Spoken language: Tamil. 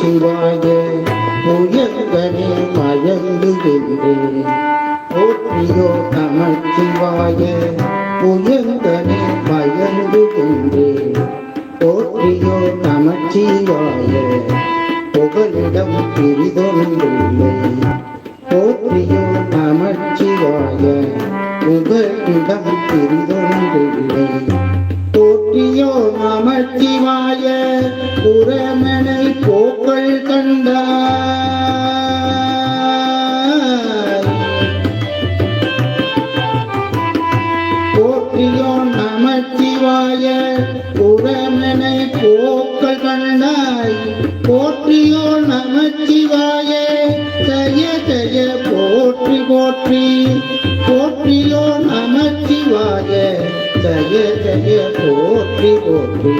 நமச்சிவாய உயர்ந்தனே மயங்குகின்றேன் போற்றியோ நமச்சிவாய உயர்ந்தனே மயங்குகின்றேன் போற்றியோ நமச்சிவாய புகலிடம் பிரிதொன்றில்லை போற்றியோ நமச்சிவாய புகலிடம் பிரிதொன்றில்லை போற்றியோ நமச்சிவாய புறமனை புறமனை போக்கள் கண்ணாய் போற்றியோ நமச்சிவாய ஜய ஜய போற்றி போற்றி. போற்றியோ நமச்சிவாய ஜய ஜய போற்றி போற்றி.